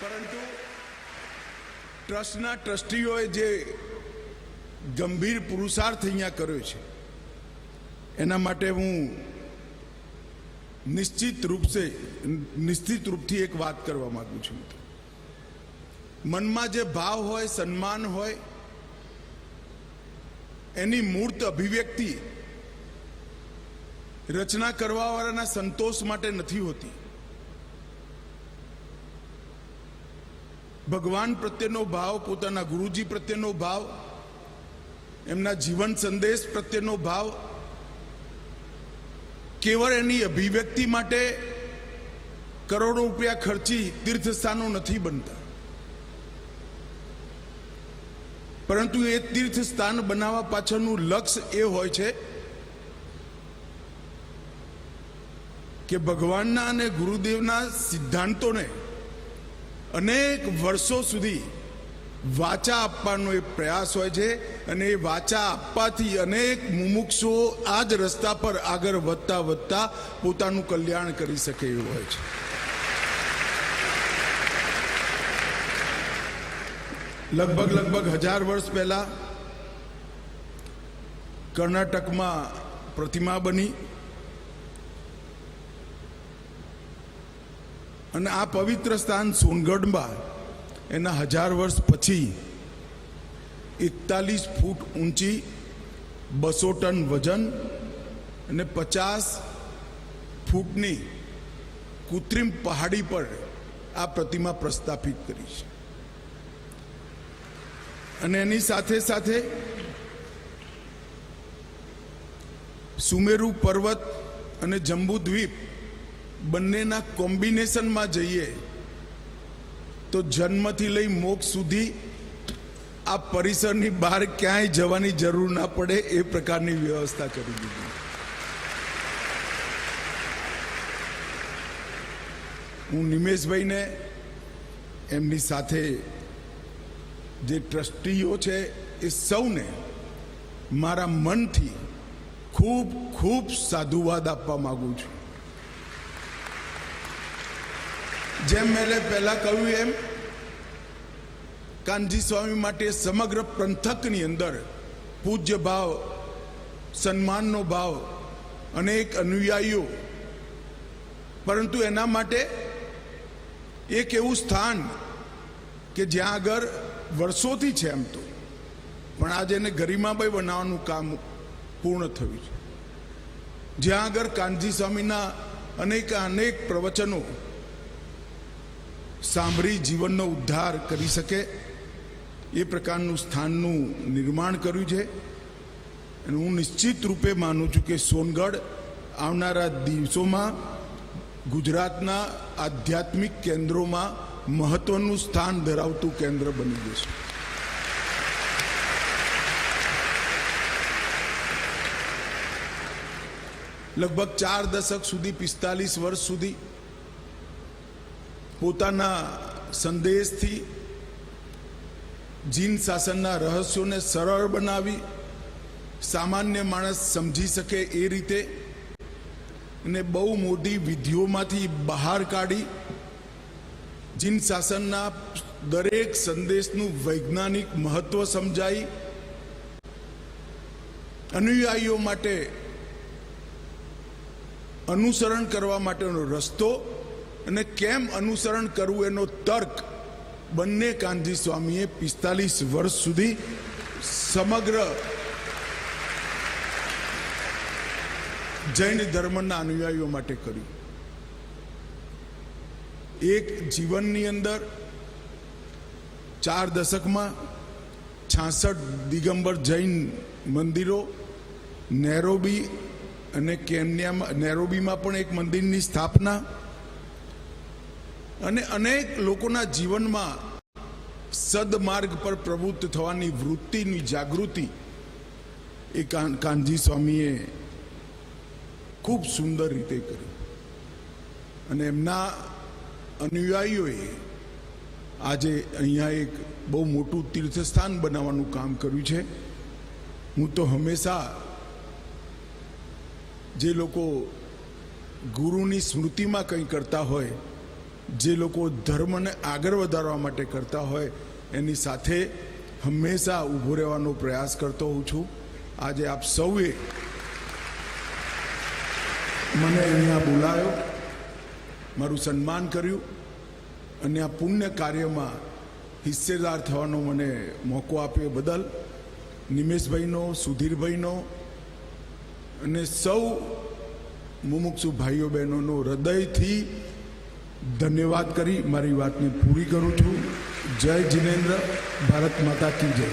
પરંતુ ટ્રસ્ટના ટ્રસ્ટીઓએ જે ગંભીર પુરુષાર્થ અહીંયા કર્યો છે, એના માટે હું નિશ્ચિત રૂપસે, નિશ્ચિત રૂપથી એક વાત કરવા માગું છું. મનમાં જે ભાવ હોય, સન્માન હોય, એની મૂર્ત અભિવ્યક્તિ રચના કરવાવાળાના સંતોષ માટે નથી હોતી. ભગવાન પ્રત્યેનો ભાવ, પોતાના ગુરુજી પ્રત્યેનો ભાવ, એમના જીવન સંદેશ પ્રત્યેનો ભાવ, કેવળ એની અભિવ્યક્તિ માટે કરોડો રૂપિયા ખર્ચી તીર્થસ્થાનો નથી બનતા. પરંતુ એ તીર્થ સ્થાન બનાવવા પાછળનું લક્ષ્ય એ હોય છે કે ભગવાનના અને ગુરુદેવના સિદ્ધાંતોને અનેક વર્ષો સુધી વાચા આપવાનો એ પ્રયાસ હોય છે અને એ વાચા આપવાથી અનેક મુમુક્ષો આ જ રસ્તા પર આગળ વધતા વધતા પોતાનું કલ્યાણ કરી શકે એવું હોય છે. લગભગ લગભગ હજાર વર્ષ પહેલા કર્ણાટકમાં પ્રતિમા બની. અને આ પવિત્ર સ્થાન સોનગઢમાં એના હજાર વર્ષ પછી એકતાલીસ ફૂટ ઊંચી બસો ટન વજન અને પચાસ ફૂટની કૃત્રિમ પહાડી પર આ પ્રતિમા પ્રસ્થાપિત કરી છે. અને એની સાથે સાથે સુમેરુ પર્વત અને જંબુ દ્વીપ બંનેના કોમ્બિનેશનમાં જઈએ, તો જન્મથી લઈ મોક્ષ સુધી આ પરિસરની બહાર ક્યાંય જવાની જરૂર ના પડે એ પ્રકારની વ્યવસ્થા કરી દીધી. હું નિમેશભાઈને એમની સાથે જે ટ્રસ્ટીઓ છે એ સૌને મારા મનથી ખૂબ ખૂબ સાધુવાદ આપવા માગું છું. જેમ મેં પહેલા કહ્યું એમ કાનજી સ્વામી માટે સમગ્ર પંથકની અંદર પૂજ્ય ભાવ, સન્માનનો ભાવ, અનેક અનુયાયીઓ. પરંતુ એના માટે એક એવું સ્થાન કે જ્યાં આગળ વર્ષોથી છે એમ તો. પણ આજે એને ગરિમાભાઈ બનાવવાનું કામ પૂર્ણ થયું છે. જ્યાં આગળ કાનજી સ્વામીના અનેક અનેક પ્રવચનો સાંભળી જીવનનો ઉદ્ધાર કરી શકે એ પ્રકારનું સ્થાનનું નિર્માણ કર્યું છે. અને હું નિશ્ચિત રૂપે માનું છું કે સોનગઢ આવનારા દિવસોમાં ગુજરાતના આધ્યાત્મિક કેન્દ્રોમાં મહત્વનું સ્થાન ધરાવતું કેન્દ્ર બની જશે. લગભગ ચાર દશક સુધી પિસ્તાલીસ વર્ષ સુધી પોતાના સંદેશથી જીન શાસનના રહસ્યોને સરળ બનાવી સામાન્ય માણસ સમજી શકે એ રીતે અને બહુ મોટી વિધિઓમાંથી બહાર કાઢી જીન શાસનના દરેક સંદેશનું વૈજ્ઞાનિક મહત્વ સમજાઈ અનુયાયીઓ માટે અનુસરણ કરવા માટેનો રસ્તો અને કેમ અનુસરણ કરવું એનો તર્ક બંને કાનજી સ્વામીએ પિસ્તાલીસ વર્ષ સુધી સમગ્ર જૈન ધર્મના અનુયાયીઓ માટે કર્યું. એક જીવનની અંદર ચાર દશકમાં છાસઠ દિગંબર જૈન મંદિરો, નેરોબી અને કેન્યામાં, નેરોબીમાં પણ એક મંદિરની સ્થાપના અને અનેક લોકોના જીવનમાં સદમાર્ગ પર પ્રવૃત્ત થવાની વૃત્તિની જાગૃતિ એ કાન- કાનજી સ્વામીએ ખૂબ સુંદર રીતે કર્યું અને એમના અનુયાયીઓએ આજે અહીંયા એક બહુ મોટું તીર્થસ્થાન બનાવવાનું કામ કર્યું છે. હું તો હંમેશા જે લોકો ગુરુની સ્મૃતિમાં કંઈ કરતા હોય જે લોકો ધર્મને આગળ વધારવા માટે કરતા હોય, એની સાથે હંમેશા ઊભો રહેવાનો પ્રયાસ કરતો હોઉં છું. આજે આપ સૌએ મને અહીંયા બોલાયો, મારું સન્માન કર્યું અને આ પુણ્ય કાર્યમાં હિસ્સેદાર થવાનો મને મોકો આપ્યો બદલ. નિમેશભાઈનો, સુધીરભાઈનો અને સૌ મુમુક્ષુ ભાઈઓ બહેનોનો હૃદયથી ધન્યવાદ કરી મારી વાતને પૂરી કરું છું. જય જિનેન્દ્ર ભારત માતા કી જય.